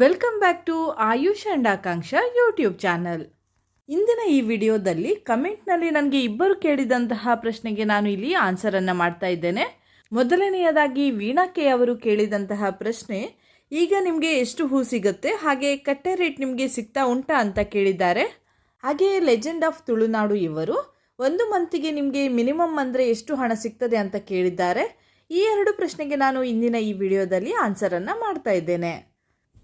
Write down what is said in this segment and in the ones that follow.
Welcome back to Ayush and Akanksha YouTube channel ಇಂದಿನ ಈ ವಿಡಿಯೋದಲ್ಲಿ ಕಮೆಂಟ್ನಲ್ಲಿ ನನಗೆ ಇಬ್ಬರು ಕೇಳಿದಂತಹ ಪ್ರಶ್ನೆಗೆ ನಾನು ಇಲ್ಲಿ ಆನ್ಸರನ್ನು ಮಾಡ್ತಾ ಇದ್ದೇನೆ. ಮೊದಲನೆಯದಾಗಿ ವೀಣಾ ಕೆ ಅವರು ಕೇಳಿದಂತಹ ಪ್ರಶ್ನೆ, ಈಗ ನಿಮಗೆ ಎಷ್ಟು ಹೂ ಸಿಗುತ್ತೆ? ಹಾಗೆ ಕಟ್ಟೆ ರೇಟ್ ನಿಮಗೆ ಸಿಗ್ತಾ ಉಂಟಾ ಅಂತ ಕೇಳಿದ್ದಾರೆ. ಹಾಗೆಯೇ ಲೆಜೆಂಡ್ ಆಫ್ ತುಳುನಾಡು ಇವರು, ಒಂದು ಮಂತಿಗೆ ನಿಮಗೆ ಮಿನಿಮಮ್ ಅಂದರೆ ಎಷ್ಟು ಹಣ ಸಿಗ್ತದೆ ಅಂತ ಕೇಳಿದ್ದಾರೆ. ಈ ಎರಡು ಪ್ರಶ್ನೆಗೆ ನಾನು ಇಂದಿನ ಈ ವಿಡಿಯೋದಲ್ಲಿ ಆನ್ಸರನ್ನು ಮಾಡ್ತಾ ಇದ್ದೇನೆ.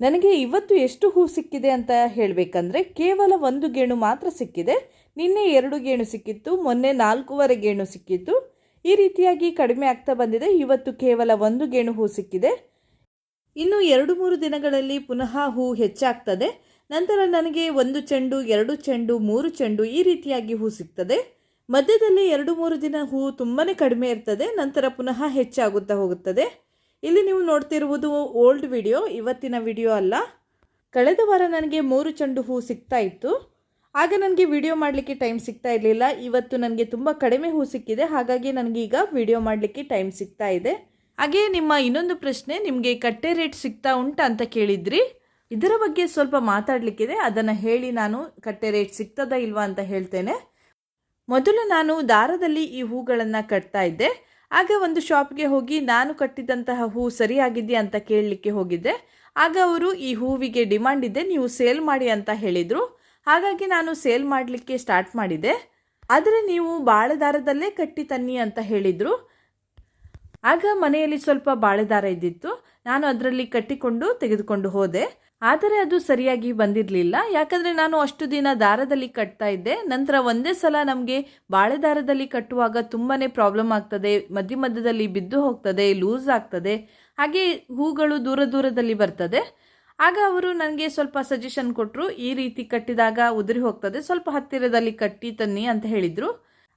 ನನಗೆ ಇವತ್ತು ಎಷ್ಟು ಹೂ ಸಿಕ್ಕಿದೆ ಅಂತ ಹೇಳಬೇಕಂದ್ರೆ ಕೇವಲ ಒಂದು ಗೇಣು ಮಾತ್ರ ಸಿಕ್ಕಿದೆ. ನಿನ್ನೆ ಎರಡು ಗೇಣು ಸಿಕ್ಕಿತ್ತು, ಮೊನ್ನೆ ನಾಲ್ಕೂವರೆ ಗೇಣು ಸಿಕ್ಕಿತ್ತು. ಈ ರೀತಿಯಾಗಿ ಕಡಿಮೆ ಆಗ್ತಾ ಬಂದಿದೆ. ಇವತ್ತು ಕೇವಲ ಒಂದು ಗೇಣು ಹೂ ಸಿಕ್ಕಿದೆ. ಇನ್ನು ಎರಡು ಮೂರು ದಿನಗಳಲ್ಲಿ ಪುನಃ ಹೂ ಹೆಚ್ಚಾಗ್ತದೆ. ನಂತರ ನನಗೆ ಒಂದು ಚೆಂಡು, ಎರಡು ಚೆಂಡು, ಮೂರು ಚೆಂಡು ಈ ರೀತಿಯಾಗಿ ಹೂ ಸಿಗ್ತದೆ. ಮಧ್ಯದಲ್ಲಿ ಎರಡು ಮೂರು ದಿನ ಹೂ ತುಂಬಾ ಕಡಿಮೆ ಇರ್ತದೆ. ನಂತರ ಪುನಃ ಹೆಚ್ಚಾಗುತ್ತಾ ಹೋಗುತ್ತದೆ. ಇಲ್ಲಿ ನೀವು ನೋಡ್ತಿರುವುದು ಓಲ್ಡ್ ವಿಡಿಯೋ, ಇವತ್ತಿನ ವಿಡಿಯೋ ಅಲ್ಲ. ಕಳೆದ ವಾರ ನನಗೆ ಮೂರು ಚೆಂಡು ಹೂ ಸಿಗ್ತಾ ಇತ್ತು. ಆಗ ನನಗೆ ವಿಡಿಯೋ ಮಾಡಲಿಕ್ಕೆ ಟೈಮ್ ಸಿಗ್ತಾ ಇರಲಿಲ್ಲ. ಇವತ್ತು ನನಗೆ ತುಂಬ ಕಡಿಮೆ ಹೂ ಸಿಕ್ಕಿದೆ. ಹಾಗಾಗಿ ನನಗೀಗ ವಿಡಿಯೋ ಮಾಡಲಿಕ್ಕೆ ಟೈಮ್ ಸಿಗ್ತಾ ಇದೆ. ಹಾಗೆ ನಿಮ್ಮ ಇನ್ನೊಂದು ಪ್ರಶ್ನೆ, ನಿಮಗೆ ಕಟ್ಟೆ ರೇಟ್ ಸಿಗ್ತಾ ಉಂಟ ಅಂತ ಕೇಳಿದ್ರಿ. ಇದರ ಬಗ್ಗೆ ಸ್ವಲ್ಪ ಮಾತಾಡಲಿಕ್ಕಿದೆ. ಅದನ್ನು ಹೇಳಿ ನಾನು ಕಟ್ಟೆ ರೇಟ್ ಸಿಗ್ತದಾ ಇಲ್ವಾ ಅಂತ ಹೇಳ್ತೇನೆ. ಮೊದಲು ನಾನು ದಾರದಲ್ಲಿ ಈ ಹೂಗಳನ್ನು ಕಟ್ತಾ ಇದ್ದೆ. ಆಗ ಒಂದು ಶಾಪ್ಗೆ ಹೋಗಿ, ನಾನು ಕಟ್ಟಿದಂತಹ ಹೂ ಸರಿಯಾಗಿದೆಯಾ ಅಂತ ಕೇಳಲಿಕ್ಕೆ ಹೋಗಿದ್ದೆ. ಆಗ ಅವರು, ಈ ಹೂವಿಗೆ ಡಿಮಾಂಡ್ ಇದೆ, ನೀವು ಸೇಲ್ ಮಾಡಿ ಅಂತ ಹೇಳಿದರು. ಹಾಗಾಗಿ ನಾನು ಸೇಲ್ ಮಾಡಲಿಕ್ಕೆ ಸ್ಟಾರ್ಟ್ ಮಾಡಿದೆ. ಆದರೆ ನೀವು ಬಾಳೆ ದಾರದಲ್ಲೇ ಕಟ್ಟಿ ತನ್ನಿ ಅಂತ ಹೇಳಿದರು. ಆಗ ಮನೆಯಲ್ಲಿ ಸ್ವಲ್ಪ ಬಾಳೆದಾರ ಇದ್ದಿತ್ತು. ನಾನು ಅದರಲ್ಲಿ ಕಟ್ಟಿಕೊಂಡು ತೆಗೆದುಕೊಂಡು ಹೋದೆ. ಆದರೆ ಅದು ಸರಿಯಾಗಿ ಬಂದಿರಲಿಲ್ಲ. ಯಾಕಂದರೆ ನಾನು ಅಷ್ಟು ದಿನ ದಾರದಲ್ಲಿ ಕಟ್ತಾ ಇದ್ದೆ. ನಂತರ ಒಂದೇ ಸಲ ನಮಗೆ ಬಾಳೆ ದಾರದಲ್ಲಿ ಕಟ್ಟುವಾಗ ತುಂಬಾ ಪ್ರಾಬ್ಲಮ್ ಆಗ್ತದೆ. ಮಧ್ಯ ಮಧ್ಯದಲ್ಲಿ ಬಿದ್ದು ಹೋಗ್ತದೆ ಲೂಸ್ ಆಗ್ತದೆ. ಹಾಗೆ ಹೂಗಳು ದೂರ ದೂರದಲ್ಲಿ ಬರ್ತದೆ. ಆಗ ಅವರು ನನಗೆ ಸ್ವಲ್ಪ ಸಜೆಷನ್ ಕೊಟ್ಟರು ಈ ರೀತಿ ಕಟ್ಟಿದಾಗ ಉದುರಿ ಹೋಗ್ತದೆ. ಸ್ವಲ್ಪ ಹತ್ತಿರದಲ್ಲಿ ಕಟ್ಟಿ ತನ್ನಿ ಅಂತ ಹೇಳಿದರು.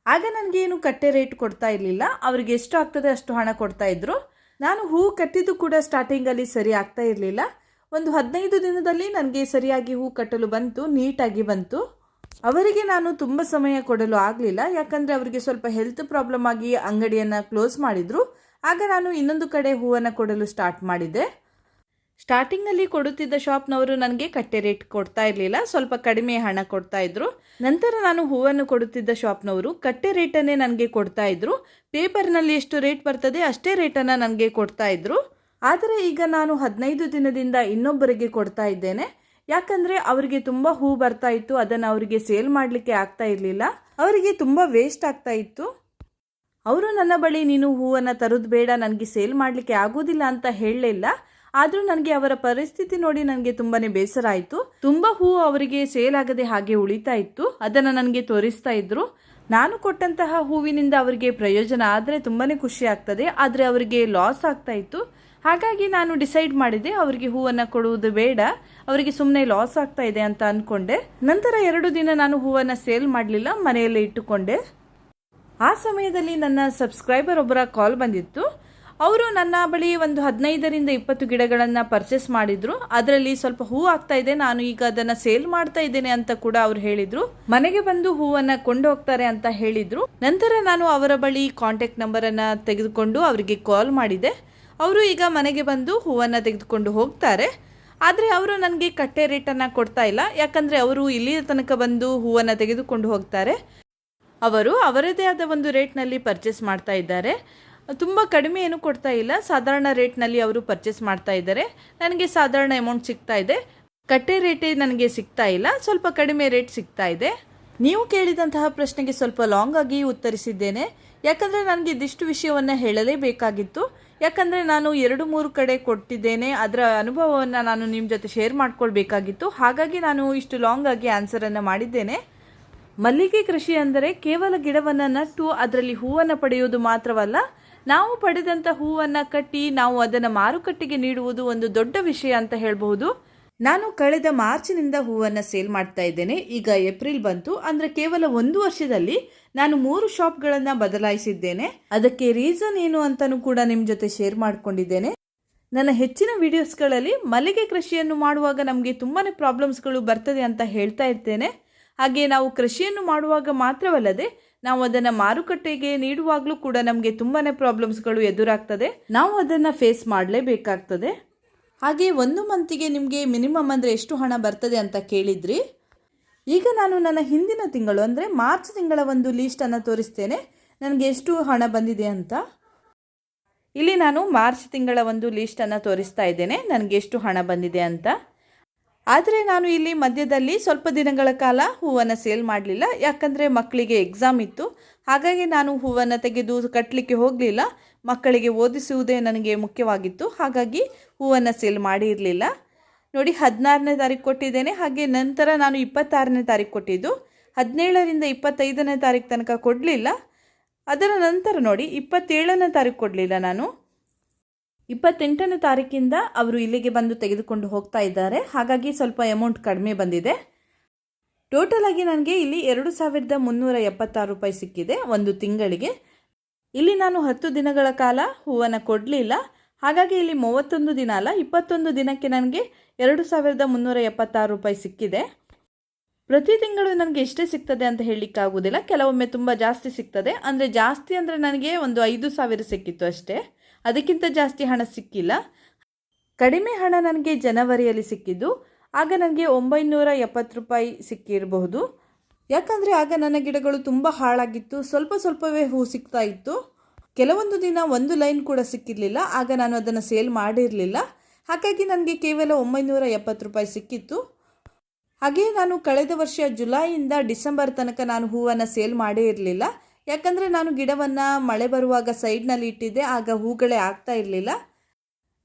ಆಗ ನನಗೇನು ಕಟ್ಟೆ ರೇಟ್ ಕೊಡ್ತಾ ಇರಲಿಲ್ಲ. ಅವ್ರಿಗೆ ಎಷ್ಟು ಆಗ್ತದೆ ಅಷ್ಟು ಹಣ ಕೊಡ್ತಾ ಇದ್ರು. ನಾನು ಹೂ ಕಟ್ಟಿದ್ದು ಕೂಡ ಸ್ಟಾರ್ಟಿಂಗಲ್ಲಿ ಸರಿ ಆಗ್ತಾ ಇರಲಿಲ್ಲ. ಒಂದು ಹದಿನೈದು ದಿನದಲ್ಲಿ ನನಗೆ ಸರಿಯಾಗಿ ಹೂ ಕಟ್ಟಲು ಬಂತು, ನೀಟಾಗಿ ಬಂತು. ಅವರಿಗೆ ನಾನು ತುಂಬ ಸಮಯ ಕೊಡಲು ಆಗಲಿಲ್ಲ, ಯಾಕಂದರೆ ಅವರಿಗೆ ಸ್ವಲ್ಪ ಹೆಲ್ತ್ ಪ್ರಾಬ್ಲಮ್ ಆಗಿ ಅಂಗಡಿಯನ್ನು ಕ್ಲೋಸ್ ಮಾಡಿದರು. ಆಗ ನಾನು ಇನ್ನೊಂದು ಕಡೆ ಹೂವನ್ನು ಕೊಡಲು ಸ್ಟಾರ್ಟ್ ಮಾಡಿದೆ. ಸ್ಟಾರ್ಟಿಂಗಲ್ಲಿ ಕೊಡುತ್ತಿದ್ದ ಶಾಪ್ನವರು ನನಗೆ ಕಟ್ಟೆ ರೇಟ್ ಕೊಡ್ತಾ ಇರಲಿಲ್ಲ, ಸ್ವಲ್ಪ ಕಡಿಮೆ ಹಣ ಕೊಡ್ತಾ ಇದ್ರು. ನಂತರ ನಾನು ಹೂವನ್ನು ಕೊಡುತ್ತಿದ್ದ ಶಾಪ್ನವರು ಕಟ್ಟೆ ರೇಟನ್ನೇ ನನಗೆ ಕೊಡ್ತಾ ಇದ್ರು. ಪೇಪರ್ನಲ್ಲಿ ಎಷ್ಟು ರೇಟ್ ಬರ್ತದೆ ಅಷ್ಟೇ ರೇಟನ್ನು ನನಗೆ ಕೊಡ್ತಾ ಇದ್ರು. ಆದರೆ ಈಗ ನಾನು ಹದಿನೈದು ದಿನದಿಂದ ಇನ್ನೊಬ್ಬರಿಗೆ ಕೊಡ್ತಾ ಇದ್ದೇನೆ. ಯಾಕಂದರೆ ಅವರಿಗೆ ತುಂಬ ಹೂ ಬರ್ತಾ ಇತ್ತು, ಅದನ್ನು ಅವರಿಗೆ ಸೇಲ್ ಮಾಡಲಿಕ್ಕೆ ಆಗ್ತಾ ಇರಲಿಲ್ಲ. ಅವರಿಗೆ ತುಂಬ ವೇಸ್ಟ್ ಆಗ್ತಾ ಇತ್ತು. ಅವರು ನನ್ನ ಬಳಿ, ನೀನು ಹೂವನ್ನು ತರೋದು ಬೇಡ, ನನಗೆ ಸೇಲ್ ಮಾಡಲಿಕ್ಕೆ ಆಗೋದಿಲ್ಲ ಅಂತ ಹೇಳಲಿಲ್ಲ. ಆದರೂ ನನಗೆ ಅವರ ಪರಿಸ್ಥಿತಿ ನೋಡಿ ನನಗೆ ತುಂಬಾ ಬೇಸರ ಆಯಿತು. ತುಂಬ ಹೂವು ಅವರಿಗೆ ಸೇಲ್ ಆಗದೆ ಹಾಗೆ ಉಳಿತಾ ಇತ್ತು. ಅದನ್ನು ನನಗೆ ತೋರಿಸ್ತಾ ಇದ್ರು. ನಾನು ಕೊಟ್ಟಂತಹ ಹೂವಿನಿಂದ ಅವರಿಗೆ ಪ್ರಯೋಜನ ಆದರೆ ತುಂಬಾ ಖುಷಿ ಆಗ್ತದೆ. ಆದರೆ ಅವರಿಗೆ ಲಾಸ್ ಆಗ್ತಾ ಇತ್ತು. ಹಾಗಾಗಿ ನಾನು ಡಿಸೈಡ್ ಮಾಡಿದೆ ಅವರಿಗೆ ಹೂವನ್ನು ಕೊಡುವುದು ಬೇಡ, ಅವರಿಗೆ ಸುಮ್ಮನೆ ಲಾಸ್ ಆಗ್ತಾ ಇದೆ ಅಂತ ಅಂದ್ಕೊಂಡೆ ನಂತರ ಎರಡು ದಿನ ನಾನು ಹೂವನ್ನು ಸೇಲ್ ಮಾಡಲಿಲ್ಲ, ಮನೆಯಲ್ಲೇ ಇಟ್ಟುಕೊಂಡೆ. ಆ ಸಮಯದಲ್ಲಿ ನನ್ನ ಸಬ್ಸ್ಕ್ರೈಬರ್ ಒಬ್ಬರ ಕಾಲ್ ಬಂದಿತ್ತು. ಅವರು ನನ್ನ ಬಳಿ ಒಂದು ಹದಿನೈದರಿಂದ ಇಪ್ಪತ್ತು ಗಿಡಗಳನ್ನು ಪರ್ಚೇಸ್ ಮಾಡಿದ್ರು. ಅದರಲ್ಲಿ ಸ್ವಲ್ಪ ಹೂ ಆಗ್ತಾ ಇದೆ, ನಾನು ಈಗ ಅದನ್ನು ಸೇಲ್ ಮಾಡ್ತಾ ಇದ್ದೇನೆ ಅಂತ ಕೂಡ ಅವ್ರು ಹೇಳಿದ್ರು. ಮನೆಗೆ ಬಂದು ಹೂವನ್ನು ಕೊಂಡು ಹೋಗ್ತಾರೆ ಅಂತ ಹೇಳಿದ್ರು. ನಂತರ ನಾನು ಅವರ ಬಳಿ ಕಾಂಟ್ಯಾಕ್ಟ್ ನಂಬರನ್ನು ತೆಗೆದುಕೊಂಡು ಅವರಿಗೆ ಕಾಲ್ ಮಾಡಿದೆ. ಅವರು ಈಗ ಮನೆಗೆ ಬಂದು ಹೂವನ್ನು ತೆಗೆದುಕೊಂಡು ಹೋಗ್ತಾರೆ. ಆದರೆ ಅವರು ನನಗೆ ಕಟ್ಟೆ ರೇಟನ್ನು ಕೊಡ್ತಾ ಇಲ್ಲ. ಯಾಕಂದರೆ ಅವರು ಇಲ್ಲಿಯ ತನಕ ಬಂದು ಹೂವನ್ನು ತೆಗೆದುಕೊಂಡು ಹೋಗ್ತಾರೆ. ಅವರು ಅವರದೇ ಆದ ಒಂದು ರೇಟ್ನಲ್ಲಿ ಪರ್ಚೇಸ್ ಮಾಡ್ತಾ ಇದ್ದಾರೆ. ತುಂಬ ಕಡಿಮೆ ಏನು ಕೊಡ್ತಾ ಇಲ್ಲ. ಸಾಧಾರಣ ರೇಟ್ನಲ್ಲಿ ಅವರು ಪರ್ಚೇಸ್ ಮಾಡ್ತಾ ಇದ್ದಾರೆ. ನನಗೆ ಸಾಧಾರಣ ಅಮೌಂಟ್ ಸಿಗ್ತಾ ಇದೆ. ಕಟ್ಟೆ ರೇಟೇ ನನಗೆ ಸಿಗ್ತಾ ಇಲ್ಲ. ಸ್ವಲ್ಪ ಕಡಿಮೆ ರೇಟ್ ಸಿಗ್ತಾ ಇದೆ. ನೀವು ಕೇಳಿದಂತಹ ಪ್ರಶ್ನೆಗೆ ಸ್ವಲ್ಪ ಲಾಂಗ್ ಆಗಿ ಉತ್ತರಿಸಿದ್ದೇನೆ. ಯಾಕಂದರೆ ನನಗೆ ಇದಿಷ್ಟು ವಿಷಯವನ್ನು ಹೇಳಲೇಬೇಕಾಗಿತ್ತು. ಯಾಕಂದರೆ ನಾನು ಎರಡು ಮೂರು ಕಡೆ ಕೊಟ್ಟಿದ್ದೇನೆ, ಅದರ ಅನುಭವವನ್ನು ನಾನು ನಿಮ್ಮ ಜೊತೆ ಶೇರ್ ಮಾಡ್ಕೊಳ್ಬೇಕಾಗಿತ್ತು. ಹಾಗಾಗಿ ನಾನು ಇಷ್ಟು ಲಾಂಗ್ ಆಗಿ ಆನ್ಸರನ್ನು ಮಾಡಿದ್ದೇನೆ. ಮಲ್ಲಿಗೆ ಕೃಷಿ ಅಂದರೆ ಕೇವಲ ಗಿಡವನ್ನು ನಟ್ಟು ಅದರಲ್ಲಿ ಹೂವನ್ನು ಪಡೆಯುವುದು ಮಾತ್ರವಲ್ಲ, ನಾವು ಪಡೆದಂಥ ಹೂವನ್ನು ಕಟ್ಟಿ ನಾವು ಅದನ್ನು ಮಾರುಕಟ್ಟೆಗೆ ನೀಡುವುದು ಒಂದು ದೊಡ್ಡ ವಿಷಯ ಅಂತ ಹೇಳಬಹುದು. ನಾನು ಕಳೆದ ಮಾರ್ಚ್ನಿಂದ ಹೂವನ್ನು ಸೇಲ್ ಮಾಡ್ತಾ ಇದ್ದೇನೆ. ಈಗ ಏಪ್ರಿಲ್ ಬಂತು. ಅಂದರೆ ಕೇವಲ ಒಂದು ವರ್ಷದಲ್ಲಿ ನಾನು ಮೂರು ಶಾಪ್ಗಳನ್ನು ಬದಲಾಯಿಸಿದ್ದೇನೆ. ಅದಕ್ಕೆ ರೀಸನ್ ಏನು ಅಂತಲೂ ಕೂಡ ನಿಮ್ಮ ಜೊತೆ ಶೇರ್ ಮಾಡ್ಕೊಂಡಿದ್ದೇನೆ. ನನ್ನ ಹೆಚ್ಚಿನ ವಿಡಿಯೋಸ್ಗಳಲ್ಲಿ ಮಲ್ಲಿಗೆ ಕೃಷಿಯನ್ನು ಮಾಡುವಾಗ ನಮಗೆ ತುಂಬಾ ಪ್ರಾಬ್ಲಮ್ಸ್ಗಳು ಬರ್ತದೆ ಅಂತ ಹೇಳ್ತಾ ಇರ್ತೇನೆ. ಹಾಗೆ ನಾವು ಕೃಷಿಯನ್ನು ಮಾಡುವಾಗ ಮಾತ್ರವಲ್ಲದೆ ನಾವು ಅದನ್ನು ಮಾರುಕಟ್ಟೆಗೆ ನೀಡುವಾಗಲೂ ಕೂಡ ನಮಗೆ ತುಂಬಾ ಪ್ರಾಬ್ಲಮ್ಸ್ಗಳು ಎದುರಾಗ್ತದೆ. ನಾವು ಅದನ್ನು ಫೇಸ್ ಮಾಡಲೇಬೇಕಾಗ್ತದೆ. ಹಾಗೆ ಒಂದು ಮಂತಿಗೆ ನಿಮಗೆ ಮಿನಿಮಮ್ ಅಂದರೆ ಎಷ್ಟು ಹಣ ಬರ್ತದೆ ಅಂತ ಕೇಳಿದ್ರಿ. ಈಗ ನಾನು ನನ್ನ ಹಿಂದಿನ ತಿಂಗಳು ಅಂದರೆ ಮಾರ್ಚ್ ತಿಂಗಳ ಒಂದು ಲೀಸ್ಟನ್ನು ತೋರಿಸ್ತೇನೆ. ನನಗೆ ಎಷ್ಟು ಹಣ ಬಂದಿದೆ ಅಂತ. ಇಲ್ಲಿ ನಾನು ಮಾರ್ಚ್ ತಿಂಗಳ ಒಂದು ಲೀಸ್ಟನ್ನು ತೋರಿಸ್ತಾ ಇದ್ದೇನೆ. ನನಗೆ ಎಷ್ಟು ಹಣ ಬಂದಿದೆ ಅಂತ. ಆದರೆ ನಾನು ಇಲ್ಲಿ ಮಧ್ಯದಲ್ಲಿ ಸ್ವಲ್ಪ ದಿನಗಳ ಕಾಲ ಹೂವನ್ನು ಸೇಲ್ ಮಾಡಲಿಲ್ಲ. ಯಾಕಂದರೆ ಮಕ್ಕಳಿಗೆ ಎಕ್ಸಾಮ್ ಇತ್ತು. ಹಾಗಾಗಿ ನಾನು ಹೂವನ್ನು ತೆಗೆದು ಕಟ್ಟಲಿಕ್ಕೆ ಹೋಗಲಿಲ್ಲ. ಮಕ್ಕಳಿಗೆ ಓದಿಸುವುದೇ ನನಗೆ ಮುಖ್ಯವಾಗಿತ್ತು. ಹಾಗಾಗಿ ಹೂವನ್ನು ಸೇಲ್ ಮಾಡಿರಲಿಲ್ಲ. ನೋಡಿ, ಹದಿನಾರನೇ ತಾರೀಕು ಕೊಟ್ಟಿದ್ದೇನೆ. ಹಾಗೆ ನಂತರ ನಾನು ಇಪ್ಪತ್ತಾರನೇ ತಾರೀಕು ಕೊಟ್ಟಿದ್ದು. ಹದಿನೇಳರಿಂದ ಇಪ್ಪತ್ತೈದನೇ ತಾರೀಕು ತನಕ ಕೊಡಲಿಲ್ಲ. ಅದರ ನಂತರ ನೋಡಿ, ಇಪ್ಪತ್ತೇಳನೇ ತಾರೀಕು ಕೊಡಲಿಲ್ಲ ನಾನು. ಇಪ್ಪತ್ತೆಂಟನೇ ತಾರೀಕಿಂದ ಅವರು ಇಲ್ಲಿಗೆ ಬಂದು ತೆಗೆದುಕೊಂಡು ಹೋಗ್ತಾ ಇದ್ದಾರೆ. ಹಾಗಾಗಿ ಸ್ವಲ್ಪ ಅಮೌಂಟ್ ಕಡಿಮೆ ಬಂದಿದೆ. ಟೋಟಲ್ ಆಗಿ ನನಗೆ ಇಲ್ಲಿ ಎರಡು ಸಾವಿರದ ಮುನ್ನೂರ ಎಪ್ಪತ್ತಾರು ರೂಪಾಯಿ ಸಿಕ್ಕಿದೆ ಒಂದು ತಿಂಗಳಿಗೆ. ಇಲ್ಲಿ ನಾನು ಹತ್ತು ದಿನಗಳ ಕಾಲ ಹೂವನ್ನು ಕೊಡಲಿಲ್ಲ. ಹಾಗಾಗಿ ಇಲ್ಲಿ ಮೂವತ್ತೊಂದು ದಿನ ಅಲ್ಲ, ಇಪ್ಪತ್ತೊಂದು ದಿನಕ್ಕೆ ನನಗೆ ಎರಡು ಸಾವಿರದ ಮುನ್ನೂರ ಎಪ್ಪತ್ತಾರು ರೂಪಾಯಿ ಸಿಕ್ಕಿದೆ. ಪ್ರತಿ ತಿಂಗಳು ನನಗೆ ಎಷ್ಟೇ ಸಿಗ್ತದೆ ಅಂತ ಹೇಳಲಿಕ್ಕಾಗೋದಿಲ್ಲ ಕೆಲವೊಮ್ಮೆ ತುಂಬ ಜಾಸ್ತಿ ಸಿಗ್ತದೆ. ಅಂದರೆ ಜಾಸ್ತಿ ಅಂದರೆ ನನಗೆ ಒಂದು ಐದು ಸಾವಿರ ಸಿಕ್ಕಿತ್ತು ಅಷ್ಟೇ. ಅದಕ್ಕಿಂತ ಜಾಸ್ತಿ ಹಣ ಸಿಕ್ಕಿಲ್ಲ. ಕಡಿಮೆ ಹಣ ನನಗೆ ಜನವರಿಯಲ್ಲಿ ಸಿಕ್ಕಿದ್ದು. ಆಗ ನನಗೆ ಒಂಬೈನೂರ ಎಪ್ಪತ್ತು ರೂಪಾಯಿ ಸಿಕ್ಕಿರಬಹುದು. ಯಾಕಂದರೆ ಆಗ ನನ್ನ ಗಿಡಗಳು ತುಂಬ ಹಾಳಾಗಿತ್ತು. ಸ್ವಲ್ಪ ಸ್ವಲ್ಪವೇ ಹೂ ಸಿಗ್ತಾ ಇತ್ತು. ಕೆಲವೊಂದು ದಿನ ಒಂದು ಲೈನ್ ಕೂಡ ಸಿಕ್ಕಿರಲಿಲ್ಲ. ಆಗ ನಾನು ಅದನ್ನು ಸೇಲ್ ಮಾಡಿರಲಿಲ್ಲ. ಹಾಗಾಗಿ ನನಗೆ ಕೇವಲ ಒಂಬೈನೂರ ಎಪ್ಪತ್ತು ರೂಪಾಯಿ ಸಿಕ್ಕಿತ್ತು. ಹಾಗೆಯೇ ನಾನು ಕಳೆದ ವರ್ಷ ಜುಲೈಯಿಂದ ಡಿಸೆಂಬರ್ ತನಕ ನಾನು ಹೂವನ್ನು ಸೇಲ್ ಮಾಡೇ ಇರಲಿಲ್ಲ. ಯಾಕಂದರೆ ನಾನು ಗಿಡವನ್ನು ಮಳೆ ಬರುವಾಗ ಸೈಡ್ನಲ್ಲಿ ಇಟ್ಟಿದ್ದೆ, ಆಗ ಹೂಗಳೇ ಆಗ್ತಾ ಇರಲಿಲ್ಲ.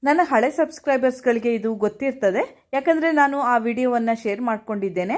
ನನ್ನ ಹಳೆ ಸಬ್ಸ್ಕ್ರೈಬರ್ಸ್ಗಳಿಗೆ ಇದು ಗೊತ್ತಿರ್ತದೆ. ಯಾಕಂದರೆ ನಾನು ಆ ವಿಡಿಯೋವನ್ನು ಶೇರ್ ಮಾಡಿಕೊಂಡಿದ್ದೇನೆ.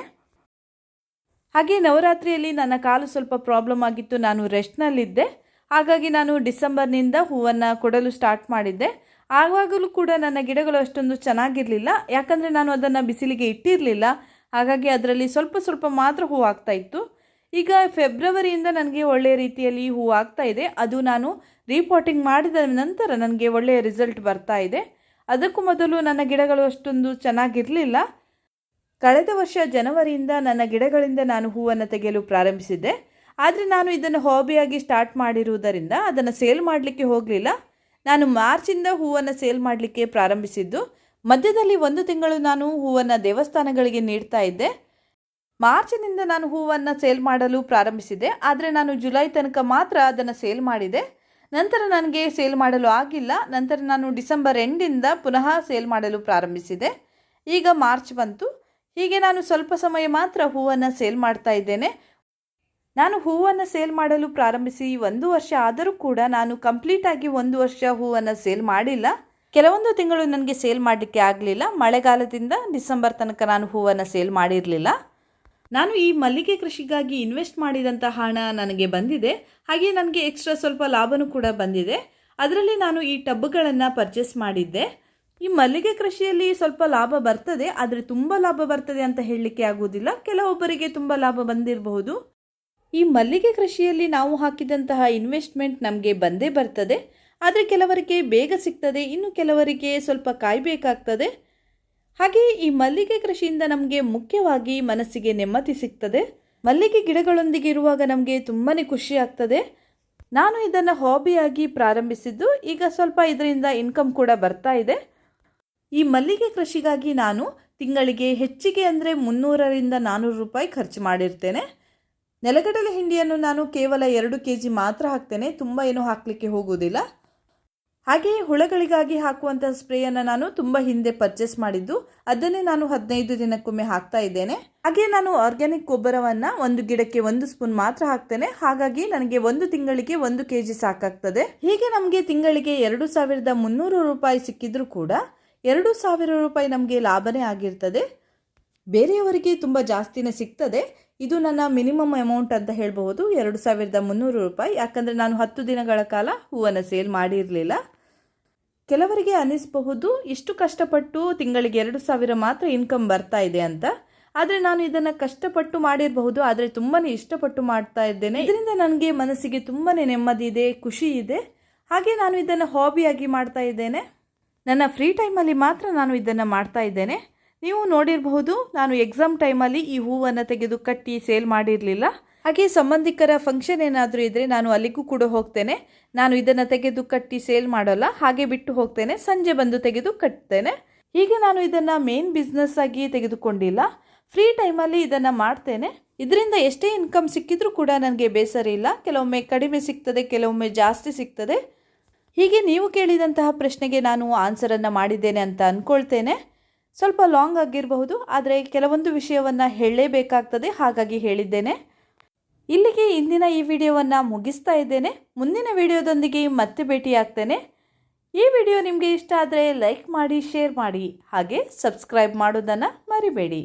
ಹಾಗೆ ನವರಾತ್ರಿಯಲ್ಲಿ ನನ್ನ ಕಾಲು ಸ್ವಲ್ಪ ಪ್ರಾಬ್ಲಮ್ ಆಗಿತ್ತು. ನಾನು ರೆಸ್ಟ್ನಲ್ಲಿದ್ದೆ ಹಾಗಾಗಿ ನಾನು ಡಿಸೆಂಬರ್ನಿಂದ ಹೂವನ್ನು ಕೊಡಲು ಸ್ಟಾರ್ಟ್ ಮಾಡಿದ್ದೆ. ಆವಾಗಲೂ ಕೂಡ ನನ್ನ ಗಿಡಗಳು ಅಷ್ಟೊಂದು ಚೆನ್ನಾಗಿರಲಿಲ್ಲ. ಯಾಕಂದರೆ ನಾನು ಅದನ್ನು ಬಿಸಿಲಿಗೆ ಇಟ್ಟಿರಲಿಲ್ಲ. ಹಾಗಾಗಿ ಅದರಲ್ಲಿ ಸ್ವಲ್ಪ ಸ್ವಲ್ಪ ಮಾತ್ರ ಹೂ ಆಗ್ತಾ ಇತ್ತು. ಈಗ ಫೆಬ್ರವರಿಯಿಂದ ನನಗೆ ಒಳ್ಳೆಯ ರೀತಿಯಲ್ಲಿ ಹೂ ಆಗ್ತಾ ಇದೆ. ಅದು ನಾನು ರೀಪಾಟಿಂಗ್ ಮಾಡಿದ ನಂತರ ನನಗೆ ಒಳ್ಳೆಯ ರಿಸಲ್ಟ್ ಬರ್ತಾ ಇದೆ. ಅದಕ್ಕೂ ಮೊದಲು ನನ್ನ ಗಿಡಗಳು ಅಷ್ಟೊಂದು ಚೆನ್ನಾಗಿರಲಿಲ್ಲ. ಕಳೆದ ವರ್ಷ ಜನವರಿಯಿಂದ ನನ್ನ ಗಿಡಗಳಿಂದ ನಾನು ಹೂವನ್ನು ತೆಗೆಯಲು ಪ್ರಾರಂಭಿಸಿದ್ದೆ. ಆದರೆ ನಾನು ಇದನ್ನು ಹಾಬಿಯಾಗಿ ಸ್ಟಾರ್ಟ್ ಮಾಡಿರುವುದರಿಂದ ಅದನ್ನು ಸೇಲ್ ಮಾಡಲಿಕ್ಕೆ ಹೋಗಲಿಲ್ಲ. ನಾನು ಮಾರ್ಚಿಂದ ಹೂವನ್ನು ಸೇಲ್ ಮಾಡಲಿಕ್ಕೆ ಪ್ರಾರಂಭಿಸಿದ್ದು. ಮಧ್ಯದಲ್ಲಿ ಒಂದು ತಿಂಗಳು ನಾನು ಹೂವನ್ನು ದೇವಸ್ಥಾನಗಳಿಗೆ ನೀಡ್ತಾ ಇದ್ದೆ. ಮಾರ್ಚಿನಿಂದ ನಾನು ಹೂವನ್ನು ಸೇಲ್ ಮಾಡಲು ಪ್ರಾರಂಭಿಸಿದೆ ಆದರೆ ನಾನು ಜುಲೈ ತನಕ ಮಾತ್ರ ಅದನ್ನು ಸೇಲ್ ಮಾಡಿದೆ. ನಂತರ ನನಗೆ ಸೇಲ್ ಮಾಡಲು ಆಗಿಲ್ಲ, ನಂತರ ನಾನು ಡಿಸೆಂಬರ್ ಎಂಡಿಂದ ಪುನಃ ಸೇಲ್ ಮಾಡಲು ಪ್ರಾರಂಭಿಸಿದೆ. ಈಗ ಮಾರ್ಚ್ ಬಂತು. ಹೀಗೆ ನಾನು ಸ್ವಲ್ಪ ಸಮಯ ಮಾತ್ರ ಹೂವನ್ನು ಸೇಲ್ ಮಾಡ್ತಾ ಇದ್ದೇನೆ. ನಾನು ಹೂವನ್ನು ಸೇಲ್ ಮಾಡಲು ಪ್ರಾರಂಭಿಸಿ ಒಂದು ವರ್ಷ ಆದರೂ ಕೂಡ ನಾನು ಕಂಪ್ಲೀಟಾಗಿ ಒಂದು ವರ್ಷ ಹೂವನ್ನು ಸೇಲ್ ಮಾಡಿಲ್ಲ. ಕೆಲವೊಂದು ತಿಂಗಳು ನನಗೆ ಸೇಲ್ ಮಾಡಲಿಕ್ಕೆ ಆಗಲಿಲ್ಲ. ಮಳೆಗಾಲದಿಂದ ಡಿಸೆಂಬರ್ ತನಕ ನಾನು ಹೂವನ್ನು ಸೇಲ್ ಮಾಡಿರಲಿಲ್ಲ. ನಾನು ಈ ಮಲ್ಲಿಗೆ ಕೃಷಿಗಾಗಿ ಇನ್ವೆಸ್ಟ್ ಮಾಡಿದಂಥ ಹಣ ನನಗೆ ಬಂದಿದೆ. ಹಾಗೆ ನನಗೆ ಎಕ್ಸ್ಟ್ರಾ ಸ್ವಲ್ಪ ಲಾಭನೂ ಕೂಡ ಬಂದಿದೆ. ಅದರಲ್ಲಿ ನಾನು ಈ ಟಬ್ಗಳನ್ನು ಪರ್ಚೇಸ್ ಮಾಡಿದ್ದೆ. ಈ ಮಲ್ಲಿಗೆ ಕೃಷಿಯಲ್ಲಿ ಸ್ವಲ್ಪ ಲಾಭ ಬರ್ತದೆ, ಆದರೆ ತುಂಬ ಲಾಭ ಬರ್ತದೆ ಅಂತ ಹೇಳಲಿಕ್ಕೆ ಆಗುವುದಿಲ್ಲ. ಕೆಲವೊಬ್ಬರಿಗೆ ತುಂಬ ಲಾಭ ಬಂದಿರಬಹುದು. ಈ ಮಲ್ಲಿಗೆ ಕೃಷಿಯಲ್ಲಿ ನಾವು ಹಾಕಿದಂತಹ ಇನ್ವೆಸ್ಟ್ಮೆಂಟ್ ನಮಗೆ ಬಂದೇ ಬರ್ತದೆ. ಆದರೆ ಕೆಲವರಿಗೆ ಬೇಗ ಸಿಗ್ತದೆ, ಇನ್ನು ಕೆಲವರಿಗೆ ಸ್ವಲ್ಪ ಕಾಯಬೇಕಾಗ್ತದೆ. ಹಾಗೆ ಈ ಮಲ್ಲಿಗೆ ಕೃಷಿಯಿಂದ ನಮಗೆ ಮುಖ್ಯವಾಗಿ ಮನಸ್ಸಿಗೆ ನೆಮ್ಮದಿ ಸಿಗ್ತದೆ. ಮಲ್ಲಿಗೆ ಗಿಡಗಳೊಂದಿಗೆ ಇರುವಾಗ ನಮಗೆ ತುಂಬಾ ಖುಷಿ ಆಗ್ತದೆ. ನಾನು ಇದನ್ನು ಹಾಬಿಯಾಗಿ ಪ್ರಾರಂಭಿಸಿದ್ದು, ಈಗ ಸ್ವಲ್ಪ ಇದರಿಂದ ಇನ್ಕಮ್ ಕೂಡ ಬರ್ತಾ ಇದೆ. ಈ ಮಲ್ಲಿಗೆ ಕೃಷಿಗಾಗಿ ನಾನು ತಿಂಗಳಿಗೆ ಹೆಚ್ಚಿಗೆ ಅಂದರೆ ಮುನ್ನೂರರಿಂದ ನಾನ್ನೂರು ರೂಪಾಯಿ ಖರ್ಚು ಮಾಡಿರ್ತೇನೆ. ನೆಲಗಡಲೆ ಹಿಂಡಿಯನ್ನು ನಾನು ಕೇವಲ ಎರಡು ಕೆ ಜಿ ಮಾತ್ರ ಹಾಕ್ತೇನೆ, ತುಂಬ ಏನೂ ಹಾಕಲಿಕ್ಕೆ ಹೋಗುವುದಿಲ್ಲ. ಹಾಗೆಯೇ ಹುಳಗಳಿಗಾಗಿ ಹಾಕುವಂಥ ಸ್ಪ್ರೇಯನ್ನು ನಾನು ತುಂಬ ಹಿಂದೆ ಪರ್ಚೇಸ್ ಮಾಡಿದ್ದು. ಅದನ್ನೇ ನಾನು ಹದಿನೈದು ದಿನಕ್ಕೊಮ್ಮೆ ಹಾಕ್ತಾ ಇದ್ದೇನೆ. ಹಾಗೆ ನಾನು ಆರ್ಗ್ಯಾನಿಕ್ ಗೊಬ್ಬರವನ್ನು ಒಂದು ಗಿಡಕ್ಕೆ ಒಂದು ಸ್ಪೂನ್ ಮಾತ್ರ ಹಾಕ್ತೇನೆ. ಹಾಗಾಗಿ ನನಗೆ ಒಂದು ತಿಂಗಳಿಗೆ ಒಂದು ಕೆ ಜಿ ಸಾಕಾಗ್ತದೆ. ಹೀಗೆ ನಮಗೆ ತಿಂಗಳಿಗೆ ಎರಡು ಸಾವಿರದ ಮುನ್ನೂರು ರೂಪಾಯಿ ಸಿಕ್ಕಿದ್ರೂ ಕೂಡ ಎರಡು ಸಾವಿರ ರೂಪಾಯಿ ನಮಗೆ ಲಾಭನೇ ಆಗಿರ್ತದೆ. ಬೇರೆಯವರಿಗೆ ತುಂಬ ಜಾಸ್ತಿನೇ ಸಿಗ್ತದೆ. ಇದು ನನ್ನ ಮಿನಿಮಮ್ ಅಮೌಂಟ್ ಅಂತ ಹೇಳಬಹುದು. ಎರಡು ಸಾವಿರದ ಮುನ್ನೂರು ರೂಪಾಯಿ. ಯಾಕಂದರೆ ನಾನು ಹತ್ತು ದಿನಗಳ ಕಾಲ ಹೂವನ್ನು ಸೇಲ್ ಮಾಡಿರಲಿಲ್ಲ. ಕೆಲವರಿಗೆ ಅನ್ನಿಸಬಹುದು ಇಷ್ಟು ಕಷ್ಟಪಟ್ಟು ತಿಂಗಳಿಗೆ ಎರಡು ಸಾವಿರ ಮಾತ್ರ ಇನ್ಕಮ್ ಬರ್ತಾ ಇದೆ ಅಂತ. ಆದರೆ ನಾನು ಇದನ್ನು ಕಷ್ಟಪಟ್ಟು ಮಾಡಿರಬಹುದು, ಆದರೆ ತುಂಬಾ ಇಷ್ಟಪಟ್ಟು ಮಾಡ್ತಾ ಇದ್ದೇನೆ. ಇದರಿಂದ ನನಗೆ ಮನಸ್ಸಿಗೆ ತುಂಬಾ ನೆಮ್ಮದಿ ಇದೆ, ಖುಷಿ ಇದೆ. ಹಾಗೆ ನಾನು ಇದನ್ನು ಹಾಬಿಯಾಗಿ ಮಾಡ್ತಾ ಇದ್ದೇನೆ. ನನ್ನ ಫ್ರೀ ಟೈಮಲ್ಲಿ ಮಾತ್ರ ನಾನು ಇದನ್ನು ಮಾಡ್ತಾ ಇದ್ದೇನೆ. ನೀವು ನೋಡಿರಬಹುದು, ನಾನು ಎಕ್ಸಾಮ್ ಟೈಮಲ್ಲಿ ಈ ಹೂವನ್ನು ತೆಗೆದು ಕಟ್ಟಿ ಸೇಲ್ ಮಾಡಿರಲಿಲ್ಲ. ಹಾಗೆ ಸಂಬಂಧಿಕರ ಫಂಕ್ಷನ್ ಏನಾದರೂ ಇದ್ದರೆ ನಾನು ಅಲ್ಲಿಗೂ ಕೂಡ ಹೋಗ್ತೇನೆ. ನಾನು ಇದನ್ನು ತೆಗೆದು ಕಟ್ಟಿ ಸೇಲ್ ಮಾಡೋಲ್ಲ, ಹಾಗೆ ಬಿಟ್ಟು ಹೋಗ್ತೇನೆ. ಸಂಜೆ ಬಂದು ತೆಗೆದು ಕಟ್ತೇನೆ. ಹೀಗೆ ನಾನು ಇದನ್ನು ಮೇನ್ ಬಿಸ್ನೆಸ್ ಆಗಿ ತೆಗೆದುಕೊಂಡಿಲ್ಲ. ಫ್ರೀ ಟೈಮಲ್ಲಿ ಇದನ್ನು ಮಾಡ್ತೇನೆ. ಇದರಿಂದ ಎಷ್ಟೇ ಇನ್ಕಮ್ ಸಿಕ್ಕಿದ್ರೂ ಕೂಡ ನನಗೆ ಬೇಸರ ಇಲ್ಲ. ಕೆಲವೊಮ್ಮೆ ಕಡಿಮೆ ಸಿಗ್ತದೆ, ಕೆಲವೊಮ್ಮೆ ಜಾಸ್ತಿ ಸಿಗ್ತದೆ. ಹೀಗೆ ನೀವು ಕೇಳಿದಂತಹ ಪ್ರಶ್ನೆಗೆ ನಾನು ಆನ್ಸರನ್ನು ಮಾಡಿದ್ದೇನೆ ಅಂತ ಅಂದ್ಕೊಳ್ತೇನೆ ಸ್ವಲ್ಪ ಲಾಂಗ್ ಆಗಿರಬಹುದು, ಆದರೆ ಕೆಲವೊಂದು ವಿಷಯವನ್ನು ಹೇಳಲೇಬೇಕಾಗ್ತದೆ, ಹಾಗಾಗಿ ಹೇಳಿದ್ದೇನೆ. ಇಲ್ಲಿಗೆ ಇಂದಿನ ಈ ವಿಡಿಯೋವನ್ನು ಮುಗಿಸ್ತಾ ಇದ್ದೇನೆ. ಮುಂದಿನ ವಿಡಿಯೋದೊಂದಿಗೆ ಮತ್ತೆ ಭೇಟಿಯಾಗ್ತೇನೆ. ಈ ವಿಡಿಯೋ ನಿಮಗೆ ಇಷ್ಟ ಆದರೆ ಲೈಕ್ ಮಾಡಿ, ಶೇರ್ ಮಾಡಿ, ಹಾಗೆ ಸಬ್ಸ್ಕ್ರೈಬ್ ಮಾಡೋದನ್ನು ಮರಿಬೇಡಿ.